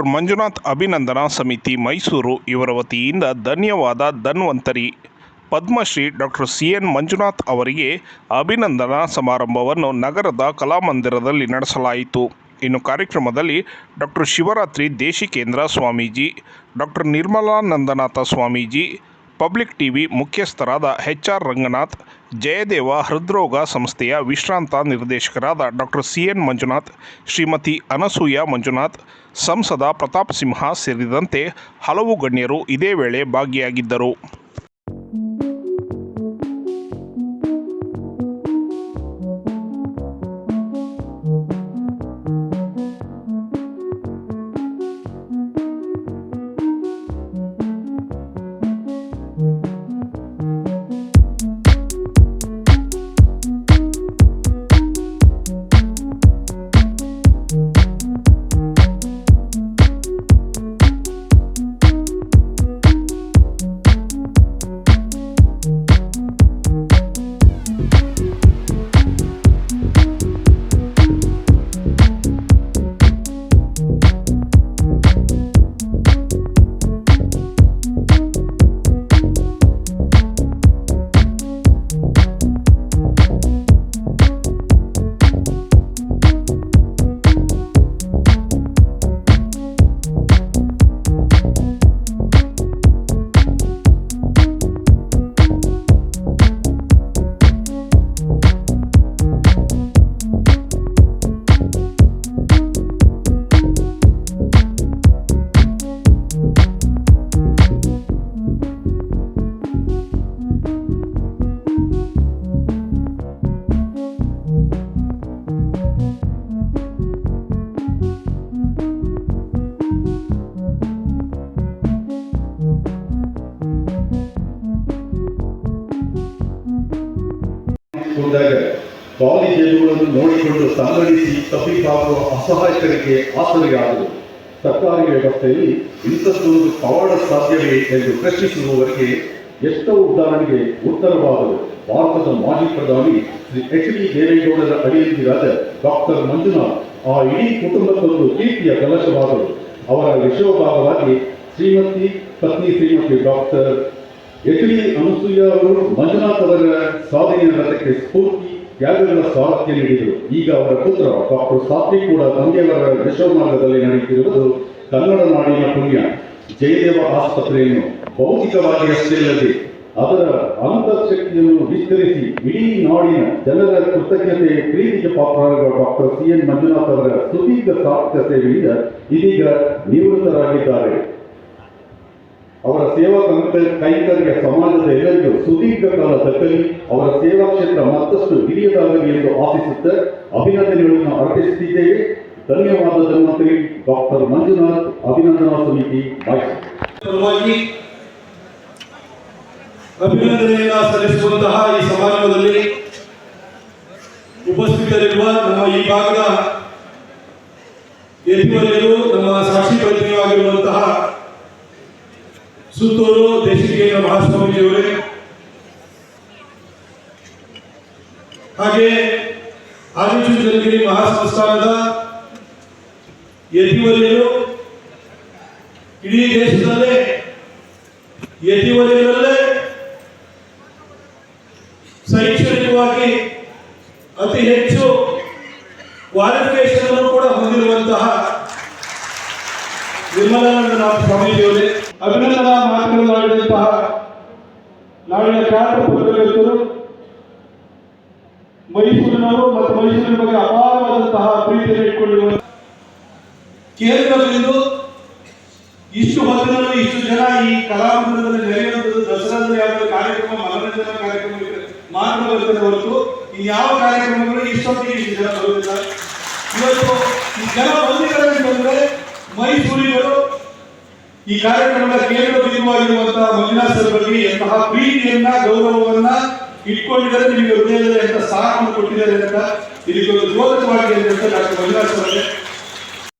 Doctor Manjunath ಅಭಿನಂದನಾ ಸಮಿತಿ ಮೈಸೂರು. ಇವರ ವತಿಯಿಂದ ಧನ್ಯವಾದ. Dhanvantari. Padmashri doctor C N Manjunath ಅವರಿಗೆ ಅಭಿನಂದನಾ ಸಮಾರಂಭವನ್ನು ನಗರದ ಕಲಾಮಂದಿರದಲ್ಲಿ ನಡೆಸಲಾಯಿತು. ಇನ್ನು ಕಾರ್ಯಕ್ರಮದಲ್ಲಿ doctor Shivarathri Deshikendra Swamiji, doctor Nirmalanandanatha Swamiji, public TV ಮುಖ್ಯಸ್ಥರಾದ ಎಚ್ ಆರ್ ರಂಗನಾಥ್ ಜಯದೇವ ಹೃದ್ರೋಗ ಸಂಸ್ಥೆಯ ವಿಶ್ರಾಂತ ನಿರ್ದೇಶಕರಾದ doctor C N Manjunath, Shrimati Anasuya Manjunath, ಸಂಸದ ಪ್ರತಾಪ್ ಸಿಂಹ ಸೇರಿದಂತೆ ಹಲವು ಗಣ್ಯರು ಇದೇ ವೇಳೆ ಭಾಗಿಯಾಗಿದ್ದರು. ಕಾಲೇಜುಗಳನ್ನು ನೋಡಿಕೊಂಡು ಸಂಘಟಿಸಿ ತಪ್ಪಿಕಾಗುವ ಅಸಹಾಯಕರಿಗೆ ಆಸರೆಯಾದರು ಸರ್ಕಾರಿ ವ್ಯವಸ್ಥೆಯಲ್ಲಿ ಇಂಥದ್ದೊಂದು ಪವಾಡ ಸಾಧ್ಯವೇ ಎಂದು ಪ್ರಶ್ನಿಸುವವರಿಗೆ ಎಷ್ಟೋ ಉದಾಹರಣೆಗೆ ಉತ್ತರವಾದರು ಭಾರತದ ಮಾಜಿ ಪ್ರಧಾನಿ ಶ್ರೀ ಎಚ್ ಡಿ ದೇವೇಗೌಡರ ಅಡಿಯಂದಿರಾದ ಡಾಕ್ಟರ್ ಮಂಜುನಾಥ್ ಆ ಇಡೀ ಕುಟುಂಬಕ್ಕೊಂದು ಕೀರ್ತಿಯ ಕಲಶವಾದರು ಅವರ ವಿಷಯಭಾಗವಾಗಿ ಶ್ರೀಮತಿ, ಪತ್ನಿ Shrimati doctor H D Anasuya ಅವರು ಮಂಜುನಾಥ್ ಅವರ ಸಾಧನೆಯ ರಥಕ್ಕೆ ಸ್ಫೂರ್ತಿ ತ್ಯಾಗಗಳ ಸ್ವಾಗತ ನೀಡಿದರು? ಈಗ ಅವರ ಪುತ್ರ, ಡಾಕ್ಟರ್ ಸಾತ್ವಿ ಕೂಡ ತಂದೆಯವರ ವಿಶ್ವಮಾರ್ಗದಲ್ಲಿ ನಡೆಯುತ್ತಿರುವುದು ಕನ್ನಡ ನಾಡಿನ ಪುಣ್ಯ. ಜಯದೇವ ಆಸ್ಪತ್ರೆಯನ್ನು ಭೌತಿಕವಾಗಿ ಅಷ್ಟೇ ಅಲ್ಲದೆ ಅದರ ಅಂತಃಶಕ್ತಿಯನ್ನು ವಿಸ್ತರಿಸಿ ಇಡೀ ನಾಡಿನ ಜನರ ಕೃತಜ್ಞತೆ ಪ್ರೀತಿಯ ಪಾತ್ರರಾದ ಡಾಕ್ಟರ್ ಸಿ ಎನ್ ಮಂಜುನಾಥ್ ಅವರ ಸುದೀರ್ಘ ಸಾರ್ಥಕ ಸೇವೆಯಿಂದ ಇದೀಗ ನಿವೃತ್ತರಾಗಿದ್ದಾರೆ. ಅವರ ಸೇವಾ ಕಂಕ- ಕೈಂಕರ್ಯ ಸಮಾಜದ ಎಲ್ಲರಿಗೂ ಸುದೀರ್ಘ ಕಾಲ ದಕ್ಕಲಿ ಅವರ ಸೇವಾ ಕ್ಷೇತ್ರ ಮತ್ತಷ್ಟು ಹಿರಿಯದಾಗಲಿ ಎಂದು ಆಶಿಸುತ್ತ ಅಭಿನಂದನೆಗಳನ್ನು ಅರ್ಪಿಸುತ್ತಿದ್ದೇವೆ. ಧನ್ಯವಾದ ಧನ್ವಂತರಿ ಡಾಕ್ಟರ್ ಮಂಜುನಾಥ್ ಅಭಿನಂದನಾ ಸಮಿತಿ ಸಲುವಾಗಿ ಅಭಿನಂದನೆಯನ್ನ ಸಲ್ಲಿಸುವಂತಹ ಈ ಸಮಾರಂಭದಲ್ಲಿ ಉಪಸ್ಥಿತರಿರುವ ನಮ್ಮ ಈ ಭಾಗದ ಯತಿವರಿಯರು ನಮ್ಮ ಸಾಕ್ಷಿ ಪ್ರತಿನಿಧಿಯಾಗಿರುವಂತಹ ಸುತ್ತೂರು ದೇಶಿಕೇಂದ್ರ ಮಹಾಸ್ವಾಮೀಜಿಯವರೇ. ಹಾಗೆ ಆದಿಚುಂಚನಗಿರಿ ಮಹಾಸಂಸ್ಥಾನದ ಯತಿವರಿಯರು ಇಡೀ ದೇಶದಲ್ಲೇ ಯತಿವರಿಯರಲ್ಲೇ ಶೈಕ್ಷಣಿಕವಾಗಿ ಅತಿ ಹೆಚ್ಚು ಕ್ವಾಲಿಫಿಕೇಶನ್ ಅನ್ನು ಕೂಡ ಹೊಂದಿರುವಂತಹ ನಿರ್ಮಲಾನಂದನಾಥ ಸ್ವಾಮೀಜಿಯವರೇ. ಅಭಿನಂದನಾ ಮಾತುಗಳನ್ನಾಡಿದಂತಹ ನಾಡಿನ ಖ್ಯಾತ ಪತ್ರಕರ್ತರು ಮೈಸೂರಿನವರು ಮತ್ತು ಮೈಸೂರಿನ ಬಗ್ಗೆ ಅಪಾರವಾದಂತಹ ಪ್ರೀತಿಯನ್ನು ಇಟ್ಕೊಂಡಿರುವ ಕೇಂದ್ರದಲ್ಲಿಂದು ಇಷ್ಟು ಹೊತ್ತಿನಲ್ಲಿ ಇಷ್ಟು ಜನ ಈ ಕಲಾಮಂದಿರದಲ್ಲಿ ನಡೆಯುವಂಥದ್ದು ದಸರಾದಲ್ಲಿ ಯಾವುದೇ ಕಾರ್ಯಕ್ರಮ, ಮನರಂಜನಾ ಕಾರ್ಯಕ್ರಮ ಮಾತ್ರ ಹೊರತು ಇನ್ಯಾವ ಕಾರ್ಯಕ್ರಮಗಳು ಇಷ್ಟೊತ್ತಿಗೆ ಇಷ್ಟು ಜನ ಬರುವುದಿಲ್ಲ. ಇವತ್ತು ಈ ಜನ ಬಂದಿದ್ದಾರೆ ಅಂತಂದ್ರೆ ಮೈಸೂರಿಗರು ಈ ಕಾರ್ಯಕ್ರಮದ ಕೇಂದ್ರ ಬಿಂದುವಾಗಿರುವಂತಹ ಮಂಜುನಾಥ್ ಸರ್ ಬಗ್ಗೆ ಎಂತಹ ಪ್ರೀತಿಯನ್ನ, ಗೌರವವನ್ನ ಇಟ್ಕೊಂಡಿದ್ದಾರೆ, ನಿಮಗೆ ಹೃದಯದಲ್ಲಿ ಎಂತ ಸಾರವನ್ನು ಕೊಟ್ಟಿದ್ದಾರೆ ಅಂತ ಇದಕ್ಕೆ ಒಂದು ಅಂತ ಡಾಕ್ಟರ್ ಮಂಜುನಾಥ್ ಸರ್